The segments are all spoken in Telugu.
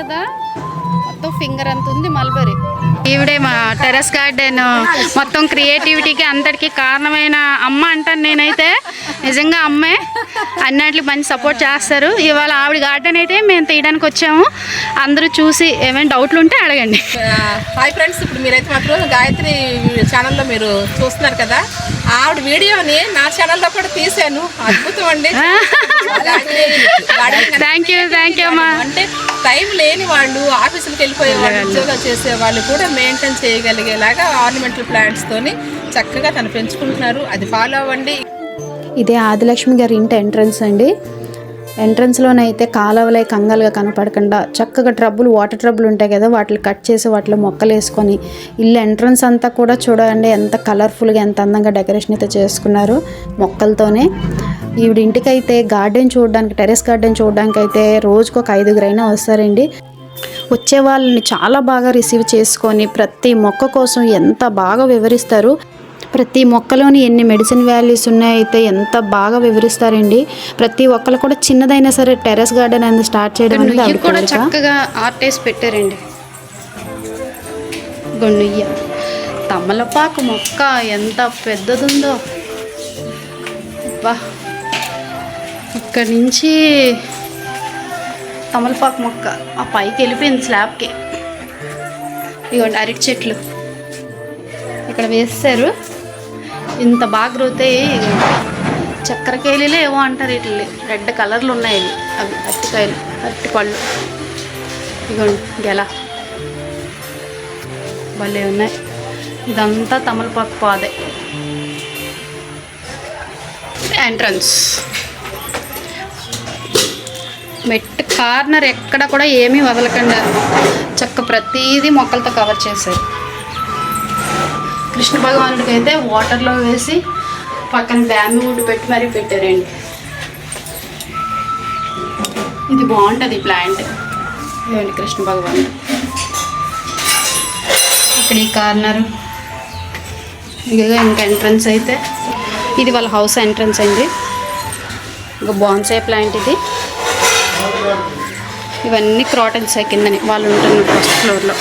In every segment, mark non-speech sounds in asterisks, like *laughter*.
కదా? మొత్తం ఫింగర్ అంత ఉంది మల్బరీ. ఈవిడే మా టెర్రస్ గార్డెన్. మొత్తం క్రియేటివిటీకి అంతటికి కారణమైన అమ్మ అంటాను నేనైతే. నిజంగా అమ్మే. అన్నిటికి మంచి సపోర్ట్ చేస్తారు. ఇవాళ ఆవిడ గార్డెన్ అయితే మేము తీయడానికి వచ్చాము. అందరూ చూసి ఏమైనా డౌట్లు ఉంటే అడగండి. హాయ్ ఫ్రెండ్స్ ఇప్పుడు మీరైతే మాత్రం గాయత్రి ఛానల్లో మీరు చూస్తున్నారు కదా. ఆవిడ వీడియోని నా ఛానల్లో కూడా తీసాను అద్భుతం అండి. థ్యాంక్ యూ థ్యాంక్ యూ అమ్మా. అంటే టైం లేని వాళ్ళు ఆఫీసులకు వెళ్ళిపోయే వాళ్ళు ఉద్యోగాలు చేసే వాళ్ళు కూడా మెయింటైన్ చేయగలిగేలాగా ఆర్నమెంటల్ ప్లాంట్స్ తోని చక్కగా తను పెంచుకుంటున్నారు. అది ఫాలో అవ్వండి. ఇదే ఆదిలక్ష్మి గారి ఇంటి ఎంట్రన్స్ అండి. ఎంట్రన్స్లోనైతే కాలవలే కంగాలుగా కనపడకుండా చక్కగా ట్రబ్బులు వాటర్ ట్రబ్బులు ఉంటాయి కదా వాటిని కట్ చేసి వాటిలో మొక్కలు వేసుకొని ఇల్లు ఎంట్రన్స్ అంతా కూడా చూడండి ఎంత కలర్ఫుల్గా ఎంత అందంగా డెకరేషన్ అయితే చేసుకున్నారు మొక్కలతోనే. ఈవిడ ఇంటికైతే గార్డెన్ చూడడానికి టెరెస్ గార్డెన్ చూడడానికి అయితే రోజుకు ఒక ఐదుగురైనా వస్తారండి. వచ్చే వాళ్ళని చాలా బాగా రిసీవ్ చేసుకొని ప్రతి మొక్క కోసం ఎంత బాగా వివరిస్తారు. ప్రతి మొక్కలోని ఎన్ని మెడిసిన్ వాల్యూస్ ఉన్నాయైతే ఎంత బాగా వివరిస్తారండి. ప్రతి ఒక్కరు కూడా చిన్నదైనా సరే టెర్రస్ గార్డెన్ అనేది స్టార్ట్ చేయడం అనేది కూడా. చక్కగా ఆర్ట్ వేసి పెట్టారండి. గొన్నుయ్య తమలపాకు మొక్క ఎంత పెద్దదుందో. బా ఇక్కడ నుంచి తమలపాకు మొక్క ఆ పైకి వెళ్ళిపోయింది స్లాబ్కి. ఇదిగోండి అరటి చెట్లు. ఇక్కడ వేస్తారు. ఇంత బాగా గ్రోత్ అయ్యి చక్కెరకేలీలే ఏవో అంటారు వీటిని రెడ్ కలర్లు ఉన్నాయి ఇవి. అవి అరటికాయలు అరటి పళ్ళు ఇదిగోండి గెల. భలే ఉన్నాయి. ఇదంతా తమలపాకు పాదే. ఎంట్రన్స్ మెట్ కార్నర్ ఎక్కడ కూడా ఏమీ వదలకుండా చక్క ప్రతిదీ మొక్కలతో కవర్ చేశారు. కృష్ణ భగవానుడికి అయితే వాటర్లో వేసి పక్కన బ్యాంబూ వుడ్ పెట్టి మరీ పెట్టారండి. ఇది బాగుంటుంది ప్లాంట్ ఇవ్వండి కృష్ణ భగవానుడు ఇక్కడ ఈ కార్నర్ ఇంకా ఇంకా ఎంట్రన్స్ అయితే. ఇది వాళ్ళ హౌస్ ఎంట్రన్స్ అండి. ఇంకా బాన్సే ప్లాంట్ ఇది. ఇవన్నీ క్రాటన్స్ కిందని. వాళ్ళు ఉంటున్న ఫస్ట్ ఫ్లోర్లో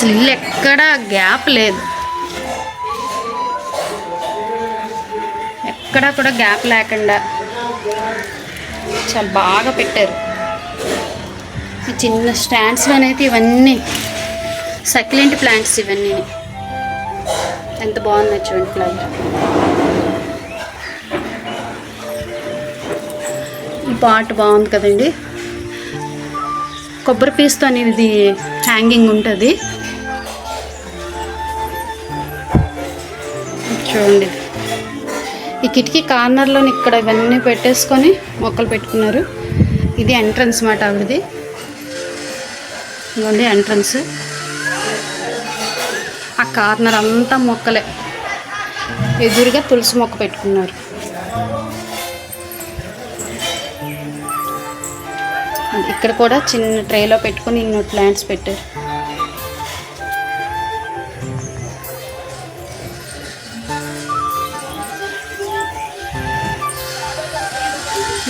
అసలు ఇల్లు ఎక్కడ గ్యాప్ లేదు. ఎక్కడ కూడా గ్యాప్ లేకుండా చాలా బాగా పెట్టారు. చిన్న చిన్న స్టాండ్స్లోనైతే ఇవన్నీ సక్లెంట్ ప్లాంట్స్ ఇవన్నీ. ఎంత బాగుంది చూడండి ప్లాంట్ ఈ పాట్ బాగుంది కదండి. కొబ్బరి పీస్తో అనేది హ్యాంగింగ్ ఉంటుంది. చూడండి. ఈ కిటికీ కార్నర్లో ఇక్కడ ఇవన్నీ పెట్టేసుకొని మొక్కలు పెట్టుకున్నారు. ఇది ఎంట్రన్స్ మాట ఆవిడది. ఇదిగోండి ఎంట్రన్స్. ఆ కార్నర్ అంతా మొక్కలే. ఎదురుగా తులసి మొక్క పెట్టుకున్నారు. ఇక్కడ కూడా చిన్న ట్రేలో పెట్టుకొని ఇన్నో ప్లాంట్స్ పెట్టారు.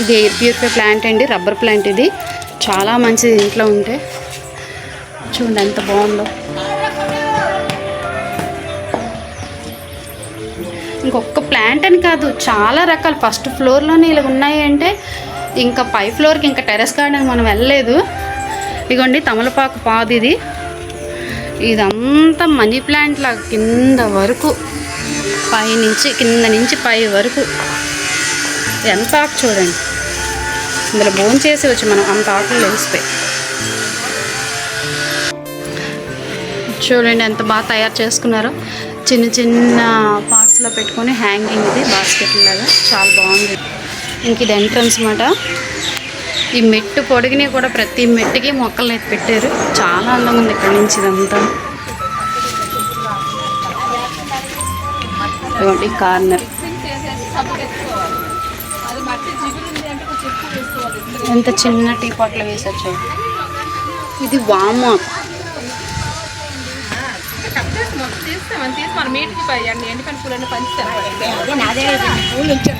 ఇది ఎయిర్ ప్యూరిఫై ప్లాంట్ అండి రబ్బర్ ప్లాంట్ ఇది. చాలా మంచిది ఇంట్లో ఉంటే. చూడండి ఎంత బాగుందో. ఇంకొక ప్లాంట్ అని కాదు చాలా రకాలు. ఫస్ట్ ఫ్లోర్లోనే ఇలా ఉన్నాయంటే ఇంకా పై ఫ్లోర్కి ఇంకా టెరెస్ గార్డెన్ మనం వెళ్ళలేదు. ఇగోండి తమలపాకు పాదు ఇది. ఇదంతా మనీ ప్లాంట్ లాగా కింద వరకు పై నుంచి కింద నుంచి పై వరకు. ఎంత చూడండి. ఇందులో బోన్ చేసి వచ్చి మనం అంత ఆకులు లేచిపోయి. చూడండి ఎంత బాగా తయారు చేసుకున్నారో. చిన్న చిన్న పార్ట్స్లో పెట్టుకొని హ్యాంగింగ్ ఇది బాస్కెట్ లాగా. చాలా బాగుంది. ఇంక ఇది ఎంట్రన్స్ అనమాట ఈ మెట్టు పొడిగిని కూడా ప్రతి మెట్టుకి మొక్కలు అయితే పెట్టారు. చాలా అందంగా ఉంది ఇక్కడ నుంచి ఇదంతా. ఇవ్వండి కార్నర్ ఎంత చిన్న టీ పాట్లో వేసొచ్చు ఇది వామ పూలన్నీ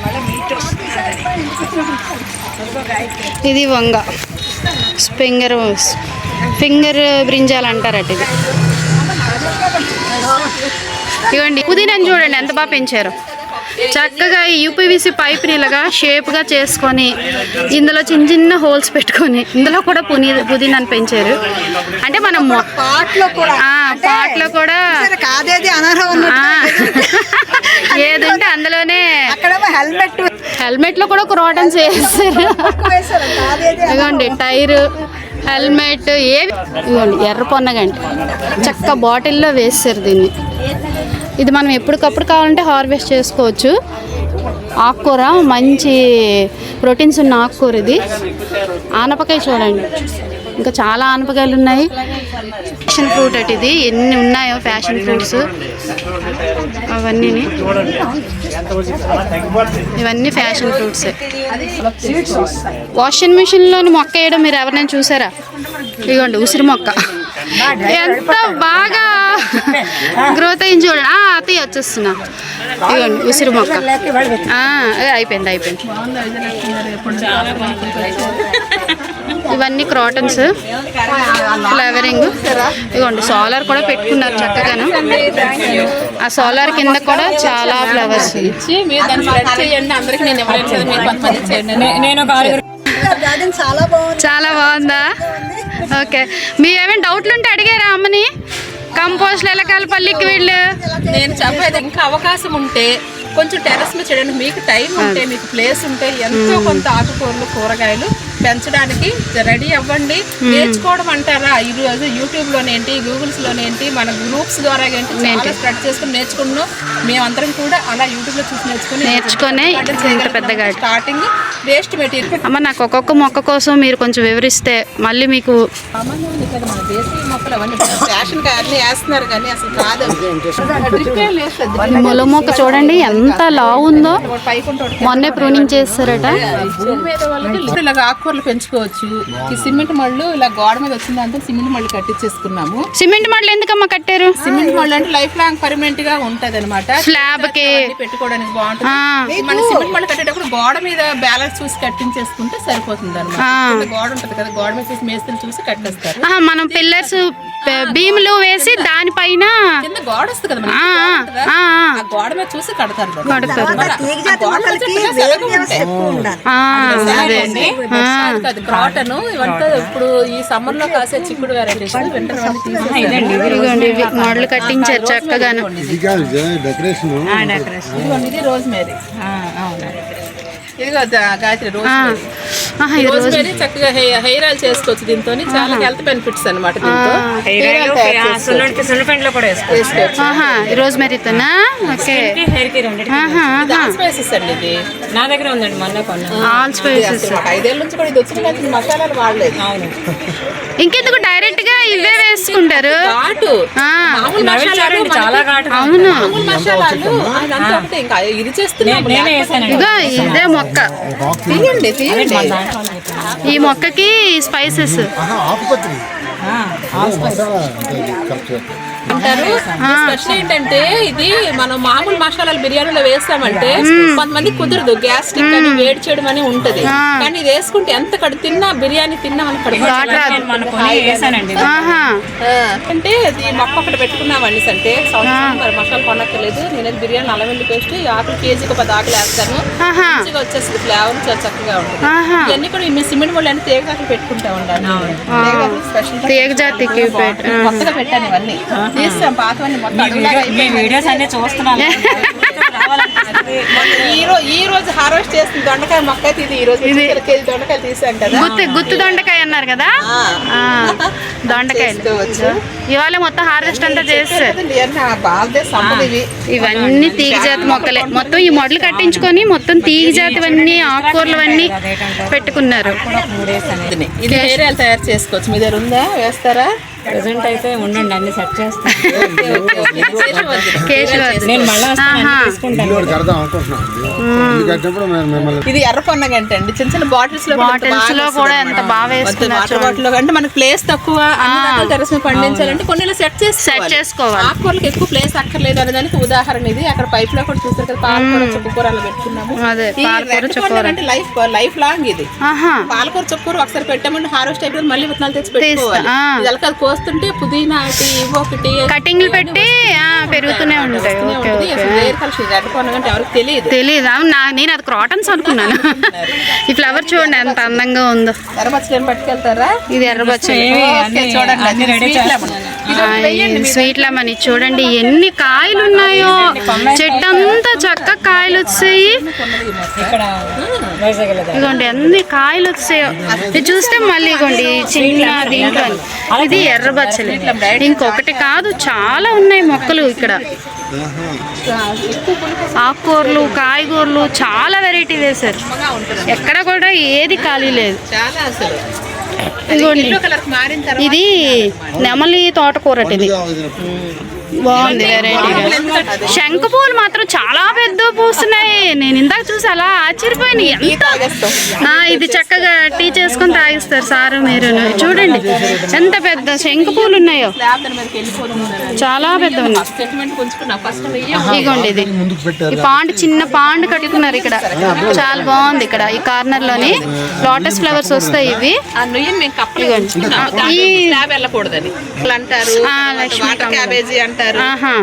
ఇది వంగ. ఫింగర్ ఫింగర్ బ్రింజాలు అంటారట ఇది. ఇవ్వండి. పుదీనాని చూడండి ఎంత బాగా పెంచారు. చక్కగా ఈ యూపీవీసీ పైప్ని ఇలాగా షేప్గా చేసుకొని ఇందులో చిన్న చిన్న హోల్స్ పెట్టుకొని ఇందులో కూడా పునీ పుదీనాని పెంచారు. అంటే మనం పాటలో కూడా. పాటలో కూడా *laughs* ఏదంటే అందులోనే అక్కడేమో హెల్మెట్ హెల్మెట్లో కూడా క్రోటన్స్ వేస్తారు ఇదిగోండి టైరు హెల్మెట్ ఏవి? ఇదిగోండి ఎర్ర పొన్నగంటి. చక్క బాటిల్లో వేస్తారు దీన్ని. ఇది మనం ఎప్పటికప్పుడు కావాలంటే హార్వెస్ట్ చేసుకోవచ్చు. ఆకుకూర మంచి ప్రోటీన్స్ ఉన్న ఆకుకూర ఇది. ఆనపకాయ చూడండి. ఇంకా చాలా ఆనపకాయలు ఉన్నాయి. ఫ్యాషన్ ఫ్రూట్ అటు ఇది. ఎన్ని ఉన్నాయో ఫ్యాషన్ ఫ్రూట్స్ అవన్నీ ఇవన్నీ ఫ్యాషన్ ఫ్రూట్స్ వాషింగ్ మిషన్లోని మొక్క వేయడం మీరు ఎవరినైనా చూసారా? ఇదిగోండి ఉసిరి మొక్క. ఎంత బాగా గ్రోత్ అయింది చూడండి. ఆ, వచ్చేస్తున్నా. ఇదిగోండి ఉసిరి మొక్క. అదే అయిపోయింది అయిపోయింది. ఇవన్నీ క్రాటన్స్ ఫ్లవరింగ్. ఇదిగోండి సోలార్ కూడా పెట్టుకున్నారు చక్కగాను. ఆ సోలార్ కింద కూడా చాలా ఫ్లవర్స్. చేయండి. చేయండి చాలా బాగుంది. చాలా బాగుందా? ఓకే. మీ ఏమైనా డౌట్లు ఉంటే అడిగారా అమ్మని? కంపోస్ట్ ఎలా కలపాలి లిక్విడ్ నేను చెప్పేది ఇంకా అవకాశం ఉంటే కొంచెం టెరస్ మీద చేయడానికి మీకు టైం ఉంటే మీకు ప్లేస్ ఉంటే ఎంతో కొంత ఆకుకూరలు కూరగాయలు పెంచడానికి రెడీ అవ్వండి. నేర్చుకోవడం అంటారా? ఈ రోజు యూట్యూబ్ లోనేంటి గూగుల్స్ లోనేంటి మన గ్రూప్స్ ద్వారా ఏంటి చాలా స్ప్రెడ్ చేసుకుని నేర్చుకున్నాం మేమందరం కూడా అలా యూట్యూబ్లో చూసి నేర్చుకుని నేర్చుకునే పెద్దగా స్టార్టింగ్ వేస్ట్ మెటీరియల్ అమ్మ నాకు ఒక్కొక్క మొక్క కోసం మీరు కొంచెం వివరిస్తే మళ్ళీ మీకు కదా మన దేశీయ మొక్కలు అవన్నీ ఫ్యాషన్ అన్ని వేస్తున్నారు కానీ అసలు కాదు. లేదు ముల మొక్క చూడండి ఎంత లావు ఉందో. మొన్నే ప్రూనింగ్ చేస్తారట. ఇలాగ ఆకుకూరలు పెంచుకోవచ్చు. ఈ సిమెంట్ మళ్ళు ఇలా గోడ మీద వచ్చింది సిమెంట్ మళ్ళు కట్టించేసుకున్నాము. సిమెంట్ మడలు ఎందుకమ్మా కట్టారు? సిమెంట్ మళ్ళు అంటే లైఫ్ లాంగ్ పర్మనెంట్గా ఉంటది అనమాట స్లాబ్కి. పెట్టుకోవడానికి బాగుంటుంది. మన సిమెంట్ మళ్ళీ కట్టేటప్పుడు గోడ మీద బ్యాలెన్స్ చూసి కట్టించేసుకుంటే సరిపోతుంది అనమాట. గోడ ఉంటది కదా గోడ మీద చూసి మేస్తులు చూసి కట్టేస్తారు. మనం పిల్లర్స్ భీములు వేసి దానిపైన చూసి కడతారు చక్కగా కాటన్ ఇప్పుడు ఈ సమ్మర్లో కాసే చిక్కుడు వెరైటీస్ మోడల్ కట్టించారు చక్కగాను. ఇది రోజ్ మేరీ. చక్కగా హెయిర్ ఆయిల్ చేసుకోవచ్చు దీంతో చాలా హెల్త్ బెనిఫిట్స్ అనమాట రోజు మెరీతోనా ఓకే. ఇది ఆల్ స్పైసెస్ అండి ఇది. నా దగ్గర ఉందండి మొన్న కొన్నాను ఆల్ స్పైసెస్ మాకు ఐదేళ్ళ నుంచి కూడా ఇది వచ్చిన కానీ మసాలాలు వాడలేదు. ఇంకెందుకు డైరెక్ట్గా ఇవే వేసుకుంటారు? ఘాటు. అవును? ఇది చేస్తున్నాము నేనే వేసానండి. ఇదో ఇదే మొక్క. తీయండి తీయండి. ఈ మొక్కకి స్పైసెస్ ఆకుపత్రి అంటే అంటారు స్పెషల్ ఏంటంటే ఇది మనం మామూలు మసాలాలు బిర్యానీలో వేస్తామంటే కొంతమంది కుదరదు. గ్యాస్ట్రిక్ అని వేడి చేయడం అని ఉంటది. కానీ ఇది వేసుకుంటే ఎంత కడు తిన్నా బిర్యానీ తిన్నా మనకి అంటే ఇది మొక్క ఒకటి పెట్టుకున్నామండి అంటే సంవత్సరం మరి మసాలా కొనక్కర్లేదు. నేనైతే బిర్యానీ అల్లం వెల్లి పేస్ట్ ఆకులు కేజీకి పది ఆకులు వేస్తాను. మంచిగా వచ్చేస్తుంది ఫ్లేవర్ చాలా చక్కగా ఉంటుంది. ఇవన్నీ కూడా మీ సిమెంట్ వాళ్ళు అన్ని తేగదాకులు పెట్టుకుంటా ఉండాలి స్పెషల్ తీగ జాతికి. కొత్తగా పెట్టాను ఇవన్నీ. తీస్తాం పాతవన్నీ మొత్తం అడుగులాగా మీ అయిపోయినాయి. వీడియోస్ అన్ని చూస్తున్నాను మొన్న *laughs* ఈ రోజు ఈ రోజు హార్వెస్ట్ చేసిన దొండకాయ మొక్క అయితే ఇది ఈ రోజు కేజీ దొండకాయలు తీసాం కదా. గుత్తి గుత్తి దొండకాయ అన్నారు కదా? ఆ, దొండకాయలు. ఇవాళ మొత్తం హార్వెస్ట్ అంతా చేస్తారు ఇవన్నీ తీగ జాతి మొక్కలే. మొత్తం ఈ మొదలు కట్టించుకొని మొత్తం తీగ జాతివన్నీ ఆకుకూరలవన్నీ పెట్టుకున్నారు. ఇది తయారు చేసుకోవచ్చు. మీ దగ్గర ఉందా? వేస్తారా? ప్రెసెంట్ అయితే ఉండండి అన్ని సెట్ చేస్తాను. ఇది ఎర్ర పొన్నగంట అండి. చిన్న చిన్న బాటిల్స్లో బాటిల్స్లో కూడా ఎంత బాగా వేసుకున్నారు వాటర్ బాటిల్లో అంటే మనకి ప్లేస్ తక్కువ టెరస్ పండించాలంటే కొన్ని సెట్ చేసి సెట్ చేసుకోవాలి. ఆకుకూరలకు ఎక్కువ ప్లేస్ అక్కర్లేదు అనే దానికి ఉదాహరణ ఇది. అక్కడ పైప్లో కూడా చూసారు కదా పాలకూర చుక్కకూర అలా పెట్టుకున్నాము. చుక్కకూర. అంటే లైఫ్ లైఫ్ లాంగ్ ఇది. పాలకూర చుక్కూర ఒకసారి పెట్టామంటే హార్వెస్ట్ అయిపోయి మళ్ళీ విత్తనాలు తెచ్చి పెట్టుకోవాలి. ఇది కోస్తుంటే పుదీనా ఒకటి కటింగ్లు పెట్టి ఆ, పెరుగుతూనే ఉంటాయి. ఓకే ఎవరికి తెలియదు. నేను అది క్రాటన్స్ అనుకున్నాను. ఈ ఫ్లవర్ చూడండి ఎంత అందంగా ఉందో. పట్టుకెళ్తారా? ఇది మీరు. స్వీట్ లెమన్ చూడండి ఎన్ని కాయలు ఉన్నాయో చెట్టు అంతా చక్క కాయలు. వచ్చాయి. ఇదిగోండి ఎన్ని కాయలు వచ్చాయో. ఇది చూస్తే మళ్ళీ ఇగోండి ఈ చిన్న దీంట్లో. ఇది ఎర్రబచ్చలి. ఇంకొకటి కాదు చాలా ఉన్నాయి మొక్కలు ఇక్కడ. ఆకుకూరలు కాయగూరలు చాలా వెరైటీ వేశారు. ఎక్కడ కూడా ఏది ఖాళీ లేదు. చాలా అసలు. ఇదిగోండి. ఎల్లో కలర్ మారిన తర్వాత ఇది నెమలి తోటకూరటి ఇది బాగుంది. వెరైటీగా శంఖ పూలు మాత్రం చాలా పెద్ద పూస్తున్నాయి. నేను ఇందాక చూసి అలా ఆశ్చర్యపోయాను ఎంత? ఇది చక్కగా టీ చేసుకొని తాగిస్తారు సారు మీరు చూడండి ఎంత పెద్ద శంఖ పూలు ఉన్నాయో. చాలా పెద్ద ఇగోండి ఇది. ఈ పాండ్ చిన్న పాండ్ కట్టుకున్నారు ఇక్కడ. చాలా బాగుంది ఇక్కడ ఈ కార్నర్లోని. లోటస్ ఫ్లవర్స్ వస్తాయి ఇవి. ఆ, లక్ష్మీ. క్యాబేజీ ఆహా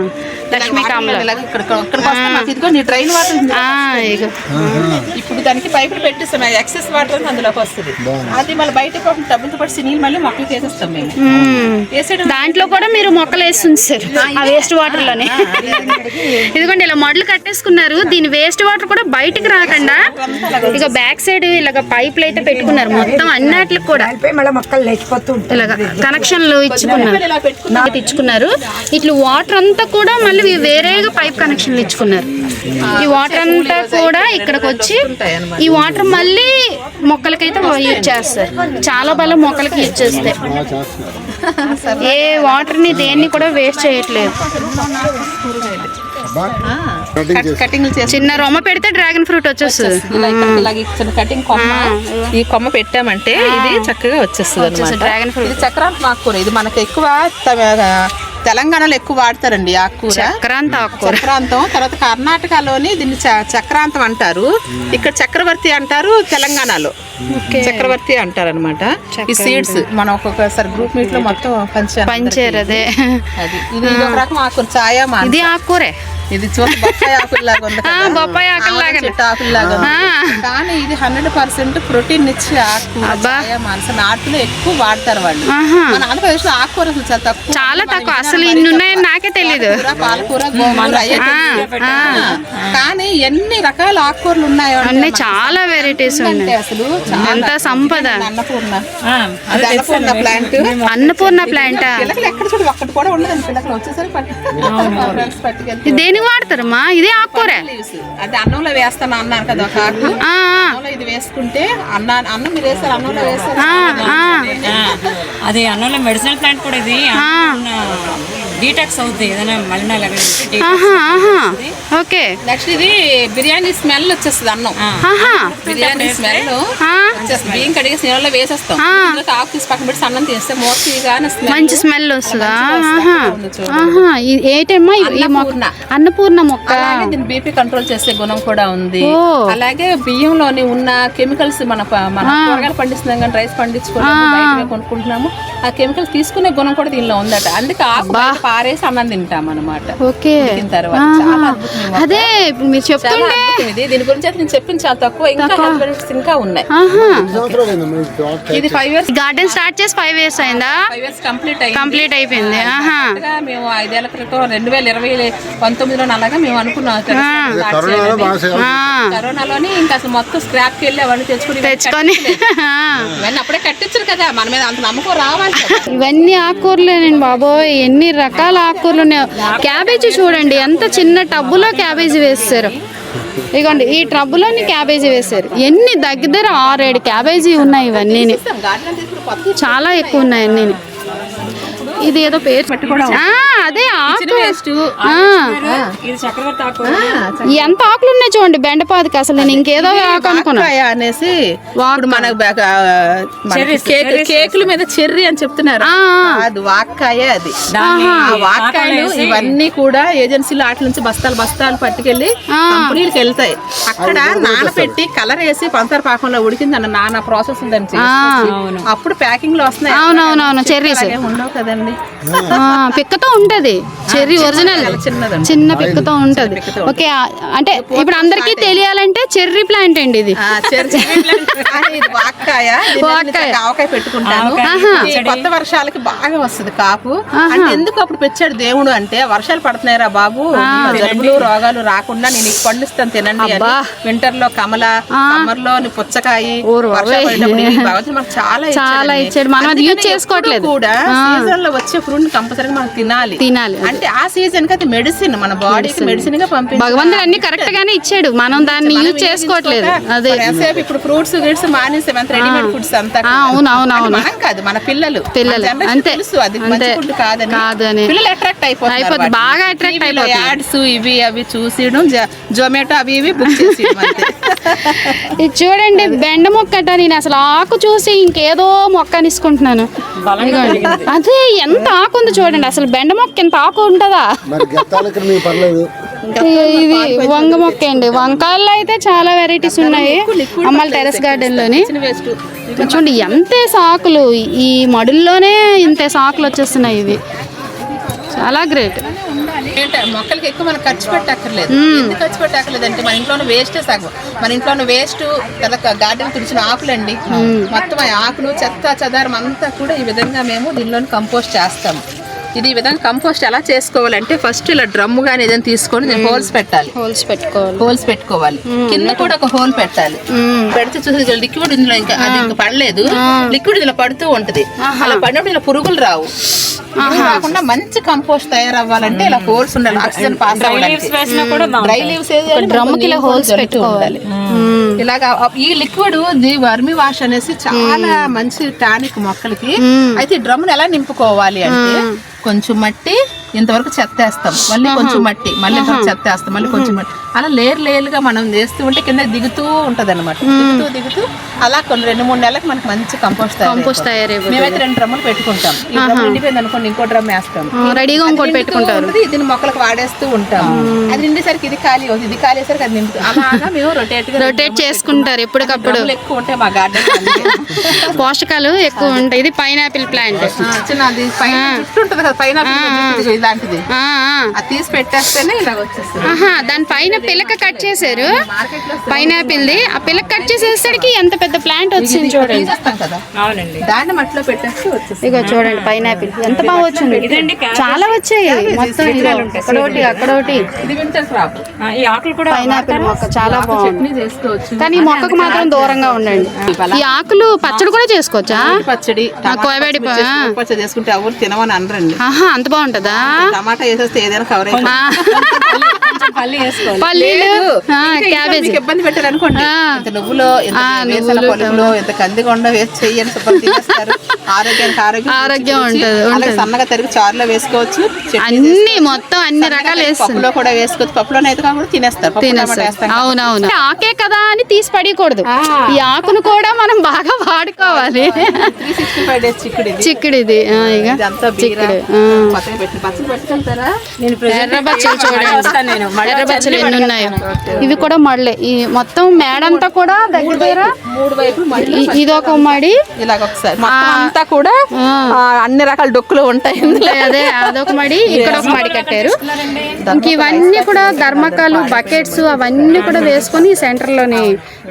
లక్ష్మీ కమలం. ఇలాగ ఇక్కడ ఇక్కడికి వస్తే. మాకు ఇదిగో నీ డ్రైన్ వాటర్ ఉంది. ఆ, ఇగో. ఇప్పుడు దానికి పైపులు పెట్టిస్తాం. ఎక్సెస్ వాటర్ అంతా అందులోకి వస్తుంది. అది మళ్ళీ బయట డబ్బులతో పాటు సినీలు మళ్ళీ మొక్కలు వేసేస్తాం మేము. దాంట్లో కూడా మీరు మొక్కలు వేసి ఉంచారు. ఆ వేస్ట్ వాటర్లోనే ఇదిగోండి ఇలా మొడలు కట్టేసుకున్నారు. దీని వేస్ట్ వాటర్ కూడా బయటికి రాకుండా ఇక బ్యాక్ సైడ్ ఇలాగ పైపులు అయితే పెట్టుకున్నారు. మొత్తం అన్నిటికి కూడా మొక్కలు లేచిపోతూ ఇలాగ కనెక్షన్లు ఇచ్చుకున్నారు. ఇచ్చుకున్నారు. ఇట్లా వాటర్ అంతా కూడా మళ్ళీ వేరేగా పైప్ కనెక్షన్లు ఇచ్చుకున్నారు. ఈ వాటర్ అంతా కూడా ఇక్కడికి వచ్చి ఈ వాటర్ మళ్ళీ మొక్కలకైతే యూజ్ చేస్తారు. చాలా బలం మొక్కలకి యూజ్ చేస్తాయి చేస్తున్నారు ఏ వాటర్ని దేన్ని కూడా వేస్ట్ చేయట్లేదు. చిన్న రొమ్మ పెడితే డ్రాగన్ ఫ్రూట్ వచ్చేస్తుంది. కటింగ్ కొమ్మ ఈ కొమ్మ పెట్టామంటే ఇది చక్కగా వచ్చేస్తుంది dragon fruit. ఇది చక్రాంత ఆకుకూర ఇది మనకి ఎక్కువ త- తెలంగాణలో ఎక్కువ వాడతారండి ఆకుకూర చక్రాంత చక్రాంతం. తర్వాత కర్ణాటకలోని దీన్ని చ- చక్రాంతం అంటారు. ఇక్కడ చక్రవర్తి అంటారు తెలంగాణలో. చక్రవర్తి అంటారు అనమాట ఈ సీడ్స్ మనం ఒక్కొక్కసారి గ్రూప్ మీట్లో మొత్తం పంచారు పంచారు అదే. ఇది ఒక రకం ఆకుకూర ఛాయా ఇది ఆకుకూరే. ఇది చూసి బొప్పాయి ఉంది చెట్టు. కానీ ఇది హండ్రెడ్ పర్సెంట్ ప్రోటీన్ ఇచ్చే మానస నాటులో ఎక్కువ వాడతారు వాళ్ళు. మన ఆంధ్రప్రదేశ్లో ఆకుకూర అసలు చాలా తక్కువ. చాలా తక్కువ. అసలు ఇన్ని. ఉన్నాయని నాకే తెలీదు. పాలకూర. కానీ ఎన్ని రకాల ఆకుకూరలు ఉన్నాయో అంటే అన్ని చాలా వెరైటీస్ అంటే ఉన్నాయి అసలు ఎంత సంపద? అన్నపూర్ణ? ఆ, అది అన్నపూర్ణ ప్లాంట్ అన్నపూర్ణ ప్లాంటా పిల్లకలు ఎక్కడ చూడు ఒక్కటి కూడా ఉండదండి. పిల్లకలు వచ్చేసరికి ఇది దేనికి వాడతారమ్మా? ఇదే ఆకుకూరే. అది అన్నంలో వేస్తాను అన్నారు కదా ఒక ఆకు అన్నంలో ఇది వేసుకుంటే అన్న అన్నం మీరు వేస్తారు అన్నంలో వేస్తారు. అది అన్నంలో మెడిసినల్ ప్లాంట్ కూడా ఇది. డీటాక్స్ అవుతుంది ఏదైనా మలినాలు అవి ఉంటే ఆహా ఆహా. ఓకే. నెక్స్ట్ ఇది బిర్యానీ స్మెల్ వచ్చేస్తుంది అన్నం. ఆహా. బిర్యానీ స్మెల్ వచ్చేస్తుంది. బియ్యం కడిగి నీళ్ళలో వేసేస్తాం. ఆకు తీసి పక్కన పెట్టి అన్నం తీస్తే స్మెల్ మంచి స్మెల్ వస్తుందా. ఆహా. ఏంటమ్మా ఈ- మొక్క? అన్నపూర్ణ. మొక్క. అలాగే దీని బీపీ కంట్రోల్ చేసే గుణం కూడా ఉంది. అలాగే బియ్యంలోని ఉన్న కెమికల్స్ మన మన కూరగాయలు పండిస్తున్నాం కానీ రైస్ పండించుకోవడం కొనుక్కుంటున్నాము. ఆ కెమికల్స్ తీసుకునే గుణం కూడా దీనిలో ఉందట. అందుకే ఆకు పారేసి అన్నం తింటాం అనమాట ఓకే. తర్వాత. అదే ఇప్పుడు మీరు చెప్తుంటే ఇది. దీని గురించి అయితే నేను చెప్పింది చాలా తక్కువ. ఇంకా బెనిఫిట్స్ ఇంకా ఉన్నాయి. ఇది ఫైవ్ ఇయర్స్ గార్డెన్ స్టార్ట్ చేసి ఫైవ్ ఇయర్స్ అయిందా? ఫైవ్ ఇయర్స్ కంప్లీట్ అయింది. కంప్లీట్ అయిపోయింది. మేము ఐదేళ్ళ క్రితం రెండు వేల ఇరవై పంతొమ్మిదిలో అలాగా మేము అనుకున్నాం కరోనాలోని ఇంకా అసలు మొత్తం స్క్రాప్కి వెళ్ళి అవన్నీ తెచ్చుకుని తెచ్చుకొని. ఇవన్నీ అప్పుడే కట్టించారు కదా. మన మీద అంత నమ్మకం రావాలి. ఇవన్నీ ఆకుకూరలేనండి బాబోయ్. ఎన్ని రకాల ఆకుకూరలు ఉన్నాయి. క్యాబేజీ చూడండి ఎంత చిన్న టబ్బులో క్యాబేజీ వేస్తారు. ఇదిగోండి ఈ టబ్బులోని క్యాబేజీ వేశారు ఎన్ని దగ్గర ఆరేడు క్యాబేజీ ఉన్నాయి ఇవన్నీ చాలా ఎక్కువ ఉన్నాయి అన్నీ ఇది ఏదో పేరు ఆ, అదే ఆకు. వేస్ట్ ఆ, ఇది చక్రవర్తి ఆకు ఎంత ఆకులు ఉన్నాయి చూడండి బెండపాదికి అసలు నేను ఇంకేదో ఆకు అనుకున్నా. వాక్కాయ. అనేసి మనకి కేక్ కేకుల మీద చెర్రీ అని చెప్తున్నారు. ఆ, అది వాక్కాయ అది. వాక్కాయలు ఇవన్నీ కూడా ఏజెన్సీలు వాటి నుంచి బస్తాలు బస్తాలు పట్టుకెళ్ళి కంపెనీలకు వెళ్తాయి. అక్కడ నానబెట్టి కలర్ వేసి పంచదార పాకంలో ఉడికింది నానా ప్రాసెస్ ఉందని. అప్పుడు ప్యాకింగ్లో వస్తున్నాయి. అవునవునవును చెర్రీస్ ఉండవు కదండి. ఆ, పిక్కతో ఉంటది. Cherry original. చిన్నదండి చిన్న పిక్కతో ఉంటది. ఓకే అంటే ఇప్పుడు అందరికీ తెలియాలంటే చెర్రీ ప్లాంట్ అండి ఇది. *laughs* ఆవకాయ పెట్టుకుంటాను. కొత్త వర్షాలకి బాగా వస్తుంది కాపు. అంటే ఎందుకు అప్పుడు పెంచాడు దేవుడు అంటే వర్షాలు పడుతున్నాయిరా బాబు. జలుబులు రోగాలు రాకుండా నేను పండిస్తాను తినండి అని. వింటర్లో కమల సమ్మర్లో పుచ్చకాయ చాలా చాలా. ఇచ్చాడు. మనం అది యూజ్ చేసుకోవట్లేదు. కూడా సీజన్లో వచ్చే ఫ్రూట్ కంపల్సరీగా మనం తినాలి. తినాలి అంటే ఆ సీజన్కి అది మెడిసిన్ మన బాడీకి మెడిసిన్గా పంపించాలి. భగవంతుడు అన్ని కరెక్ట్ గానే ఇచ్చాడు. మనం దాన్ని యూజ్ చేసుకోవట్లేదు. అదే. ఇప్పుడు ఫ్రూట్స్ గిట్స్ మానేసాం అంత రెడీమేడ్ ఫుడ్స్ అంతా అవును, అవును, అవును. మనం కాదు మన పిల్లలు. పిల్లలు, మన అంతే, తెలుసు అది. మంచి ఫుడ్ కాదని. కాదు అని. పిల్లలు అట్రాక్ట్ అయిపోతున్నారు అయిపోతుంది, బాగా attract అయిపోతున్నారు. యాడ్స్ ఇవి అవి చూసియడం జొమాటో అవి ఇవి బుక్ అంతే. *laughs* ఇది చూడండి బెండ మొక్కట నేను అసలు ఆకు చూసి ఇంకేదో మొక్క అనిసుకుంటున్నాను. అదే ఎంత ఆకు ఉంది చూడండి అసలు బెండ మొక్క ఎంత ఆకు ఉంటుందా? ఇది వంగ మొక్క అండి. వంకాయల్లో అయితే చాలా వెరైటీస్ ఉన్నాయి. అమ్మాల టెరెస్ గార్డెన్లోని. చూడండి ఎంతే సాకులు. ఈ మడుల్లోనే ఇంతే సాకులు వచ్చేస్తున్నాయి ఇవి. చాలా గ్రేట్ మొక్కలకి ఎక్కువ మనం ఖర్చు పెట్టక్కర్లేదు. ఎందుకు ఖర్చు పెట్టక్కర్లేదు అంటే మన ఇంట్లో వేస్టే సగం. మన ఇంట్లో వేస్ట్ తర్వాత గార్డెన్ తుడిచిన ఆకులండి. మొత్తం ఆ ఆకులు చెత్త చెదారం అంతా కూడా ఈ విధంగా మేము దీనిలో కంపోస్ట్ చేస్తాము. ఇది ఈ విధంగా కంపోస్ట్ ఎలా చేసుకోవాలంటే ఫస్ట్ ఇలా డ్రమ్ము కానీ ఏదైనా తీసుకొని నేను హోల్స్ పెట్టాలి. హోల్స్ పెట్టుకోవాలి. హోల్స్ పెట్టుకోవాలి. కింద కూడా ఒక హోల్ పెట్టాలి. పెడితే చూసి లిక్విడ్ ఇందులో ఇంకా అది ఇంకా పడలేదు. లిక్విడ్ ఇలా పడుతూ ఉంటది. అలా పడినప్పుడు ఇలా పురుగులు రావు. రాకుండా మంచి కంపోస్ట్ తయారవ్వాలంటే ఇలా హోల్స్ ఉండాలి. ఆక్సిజన్ పాస్ డ్రై లీవ్స్ డ్రమ్కి ఇలా హోల్స్ పెట్టుకోవాలి. ఇలాగా ఈ లిక్విడ్ ది వర్మి వాష్ అనేసి చాలా మంచి టానిక్ మొక్కలకి అయితే డ్రమ్ ఎలా నింపుకోవాలి అంటే కొంచెం మట్టి ఇంతవరకు చెత్త వేస్తాం మళ్ళీ కొంచెం మట్టి మళ్ళీ చెత్త వేస్తాం మళ్ళీ కొంచెం మట్టి. అలా లేర్ లేయర్గా మనం చేస్తూ ఉంటే కింద దిగుతూ ఉంటది అనమాట దిగుతూ దిగుతూ అలా కొన్ని రెండు మూడు నెలలకు మనకి మంచి కంపోస్ట్ కంపోస్ట్ మేమైతే రెండు డ్రమ్ములు పెట్టుకుంటాం. ఈ డ్రమ్ నిండిపోయింది అనుకోండి ఇంకో డ్రమ్ వేస్తాం. రెడీగా ఇంకోటి ఉంటుంది, దీన్ని మొక్కలకు వాడేస్తూ ఉంటాం. అది నిండేసరికి ఇది ఖాళీ అవుతుంది ఇది ఖాళీ అయ్యేసరికి అది నింపుతుంది అలాగా మేము రొటేట్ రొటేట్ చేసుకుంటారు ఎప్పటికప్పుడు. ఎక్కువ ఉంటాయి మా గార్డెన్ *laughs* పోషకాలు ఎక్కువ ఉంటాయి. ఇది పైనాపిల్ ప్లాంట్ చిన్న అది పైన చుట్టూ ఉంటుంది కదా పైన ఇదిగో ఇలాంటిది అది తీసి పెట్టేస్తేనే ఇలా వచ్చేస్తుంది. ఆహా దాని పైన పిల్లక కట్ చేశారు. పైనాపిల్ ది ఆ పిల్లక కట్ చేసేసరికి ఎంత పెద్ద ప్లాంట్ వచ్చింది చూడండి. అవునండి. దాన్ని మట్టిలో పెట్టేస్తే వచ్చేస్తుంది. ఇగో చూడండి పైనాపిల్. ఎంత బాగా వచ్చింది. చాలా వచ్చాయి. మొత్తం అక్కడోటి అక్కడోటి. ఇది వింటర్ క్రాప్. ఆ, ఈ ఆకులు కూడా పైనాపిల్ మొక్క చాలా బాగుంది. చట్నీ చేసుకోవచ్చు కానీ ఈ మొక్కకు మాత్రం దూరంగా ఉండండి. ఈ ఆకులు పచ్చడి కూడా చేసుకోవచ్చా? పచ్చడి కోయబడి పచ్చడి చేసుకుంటే ఎవరు తినమని అనరండి. ఆహా అంత బాగుంటుందా? టమాటా వేసేస్తే ఏదైనా కవర్ అయిపోతుంది. ఆ, పల్లి వేసుకోవాలి. పల్లీలు ఆ, ఇంకా క్యాబేజీ. మీకు ఇబ్బంది పెట్టారు అనుకోండి. ఇంత నువ్వులో పలుకులో ఇంత వేసి చెయ్యని శుభ్రం తినేస్తారు ఆరోగ్యానికి ఆరోగ్యం ఆరోగ్యం ఉంటది, అలాగే. సన్నగా తరిగి చారులో వేసుకోవచ్చు అన్ని మొత్తం అన్ని రకాలు పప్పులో కూడా వేసుకోవచ్చు. పప్పులోనే అయితే తినేస్తారు. తినేస్తారు. అవునవును. ఆకే కదా అని తీసి పడేయకూడదు. ఈ ఆకును కూడా మనం బాగా వాడుకోవాలి. చిక్కుడిది. ఆ, ఇక చిక్కుడు. ఎన్ని ఉన్నాయో. ఇవి కూడా మళ్ళీ ఈ మొత్తం మేడంతా కూడా దగ్గర దగ్గర ఇది ఒక మడి. ఇలాగ ఒకసారి. అంతా కూడా అన్ని రకాల డొక్కులు ఉంటాయి అదే అదొక మడి. *laughs* ఇక్కడ ఒక మడి కట్టారు. ఇంక ఇవన్నీ కూడా ధర్మకాలు బకెట్స్ అవన్నీ కూడా వేసుకొని సెంటర్లోని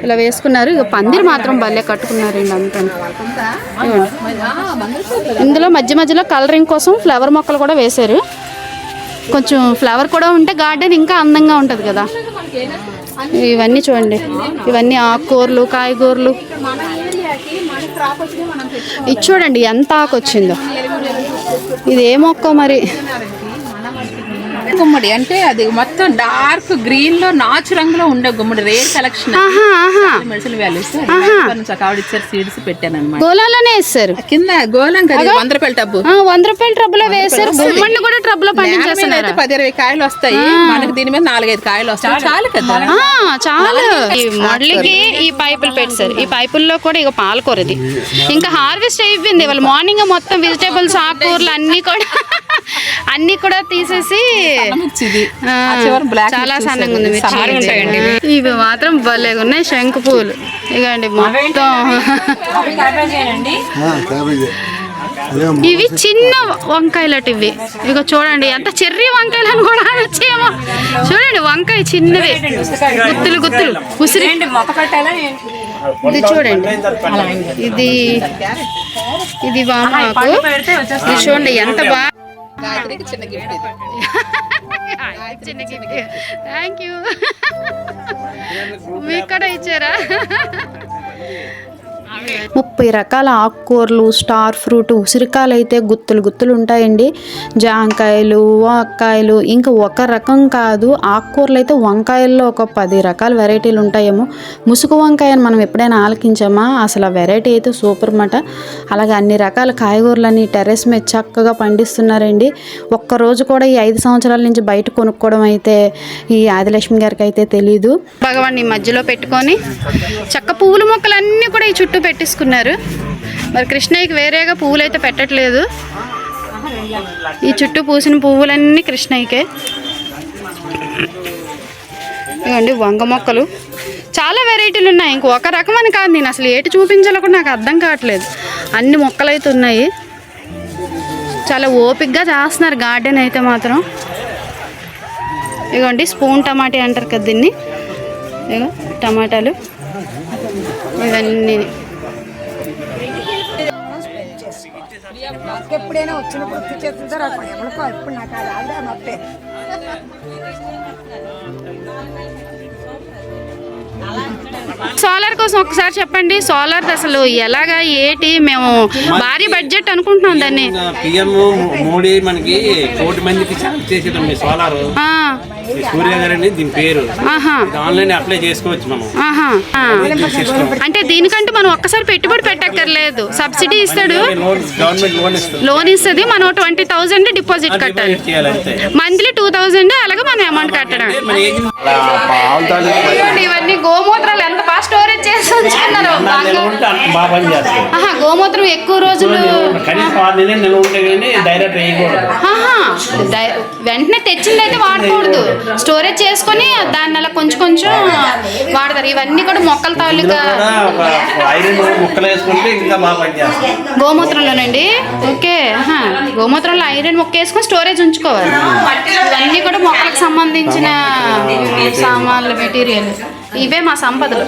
ఇలా వేసుకున్నారు. ఇక పందిరి మాత్రం భలే కట్టుకున్నారండి అంతా ఇందులో మధ్య మధ్యలో కలరింగ్ కోసం ఫ్లవర్ మొక్కలు కూడా వేశారు. కొంచెం ఫ్లవర్ కూడా ఉంటే గార్డెన్ ఇంకా అందంగా ఉంటుంది కదా. ఇవన్నీ చూడండి. ఇవన్నీ ఆకుకూరలు కాయగూరలు. ఇది చూడండి ఎంత ఆకు వచ్చిందో. ఇది ఏ మొక్క మరి? గుమ్మడి. అంటే అది మొత్తం డార్క్ గ్రీన్లో నాచు రంగులో ఉండే గుమ్మడి. Rare collection. మెడిసిన్ వాల్యూస్ ఆవిడ ఇచ్చారు సీడ్స్ పెట్టాను అనమాట గోలాలోనే వేస్తారు. కింద గోళం కదా వంద రూపాయల టబ్బు. ఆ, వంద రూపాయల ట్రబుల్లో వేసారు గుమ్మడిని కూడా ట్రబుల్లో పండించేస్తున్నారు. పది ఇరవై కాయలు వస్తాయి. మనకి దీని మీద నాలుగైదు కాయలు వస్తాయి. చాలు. కదా. ఆ, చాలు. ఈ మొడలికి ఈ పైపులు పెట్టారు. ఈ పైపుల్లో కూడా ఇక పాలకూర ఇది ఇంకా హార్వెస్ట్ అయిపోయింది. వాళ్ళు మార్నింగ్ మొత్తం వెజిటేబుల్స్ ఆకుకూరలు అన్ని కూడా. అన్ని కూడా తీసేసి చాలా సన్నగా ఉంది మిర్చి. సన్నగా ఉంటాయండి. ఇవి మాత్రం భలేగా ఉన్నాయి శంకు పూలు. ఇగండి మొత్తం. ఇవి చిన్న వంకాయలటి ఇవి ఇక చూడండి ఎంత చెర్రీ వంకాయలు అని కూడా అనొచ్చేమో చూడండి వంకాయ చిన్నవి గుత్తులు గుత్తులు. ఉసిరి? ఇది చూడండి. ఇది ఇది వామాకు. ఇది చూడండి ఎంత బాగా గాయత్రికి చిన్న గిఫ్ట్ ఇది. థ్యాంక్ యూ మీకు కూడా ఇచ్చారా? *laughs* ముప్పై రకాల ఆకుకూరలు స్టార్ ఫ్రూట్ ఉసిరికాయలు అయితే గుత్తులు గుత్తులు ఉంటాయండి. జాంకాయలు వంకాయలు ఇంకా ఒక రకం కాదు. ఆకుకూరలు అయితే వంకాయల్లో ఒక పది రకాల వెరైటీలు ఉంటాయేమో. ముసుగు వంకాయ అని మనం ఎప్పుడైనా ఆలకించామా? అసలు ఆ వెరైటీ అయితే సూపర్ మాట అలాగే అన్ని రకాల కాయగూరలని టెర్రస్ మీద చక్కగా పండిస్తున్నారండి. ఒక్కరోజు కూడా ఈ ఐదు సంవత్సరాల నుంచి బయట కొనుక్కోవడం అయితే ఈ ఆదిలక్ష్మి గారికి అయితే తెలీదు. భగవాన్ని మధ్యలో పెట్టుకొని చక్క పువ్వుల మొక్కలన్నీ కూడా ఈ చుట్టూ పెట్టేసుకున్నారు. మరి కృష్ణయ్యకి వేరేగా పువ్వులు అయితే పెట్టట్లేదు. ఈ చుట్టూ పూసిన పువ్వులన్నీ కృష్ణయ్యకే. ఇవ్వండి వంగ మొక్కలు. చాలా వెరైటీలు ఉన్నాయి. ఇంకొక రకం అని కాదు నేను అసలు ఏటి చూపించాలో కూడా నాకు అర్థం కావట్లేదు. అన్ని మొక్కలు అయితే ఉన్నాయి. చాలా ఓపిక్గా చేస్తున్నారు గార్డెన్ అయితే మాత్రం. ఇగోండి స్పూన్ టమాటా అంటారు కదా దీన్ని. ఇగో టమాటాలు. ఇవన్నీ. ఎప్పుడైనా వచ్చినప్పుడు గుర్తు చేస్తుంటారు. ఎవరికో ఎప్పుడు నాకు అది ఆవిడ మప్పే సోలార్ కోసం ఒకసారి చెప్పండి. సోలార్ అసలు ఎలాగా ఏటి? మేము భారీ బడ్జెట్ అనుకుంటున్నాం దాన్ని. పిఎం మోడీ మనకి కోటి మందికి ఛాన్స్ చేసేది మీ సోలార్. ఆ, సూర్య గారని దీని పేరు. ఆహా. ఇది ఆన్లైన్ అప్లై చేసుకోవచ్చు మనం. అంటే దీనికంటే మనం ఒక్కసారి పెట్టుబడి పెట్టక్కర్లేదు. సబ్సిడీ ఇస్తాడు. లోన్ గవర్నమెంట్ లోన్ ఇస్తుంది. లోన్ ఇస్తుంది. మనం ట్వంటీ థౌజండ్ డిపాజిట్ కట్టాలి. మంత్లీ టూ థౌజండ్ అలాగే మనం అమౌంట్ కట్టడం. ఇవన్నీ? గోమూత్రాలు ఎంత బాగా స్టోరేజ్ చేసి ఉంచుకున్నారు. గోమూత్రం ఎక్కువ రోజులు వెంటనే తెచ్చింది అయితే వాడకూడదు. స్టోరేజ్ చేసుకొని దాన్ని అలా కొంచెం కొంచెం వాడతారు. ఇవన్నీ కూడా మొక్కల తాలూకా గోమూత్రంలోనండి? ఓకే. గోమూత్రంలో ఐరన్ మొక్క వేసుకొని స్టోరేజ్ ఉంచుకోవాలి. ఇవన్నీ కూడా మొక్కలకు సంబంధించిన సామాన్లు మెటీరియల్. ఇవే మా సంపదలు.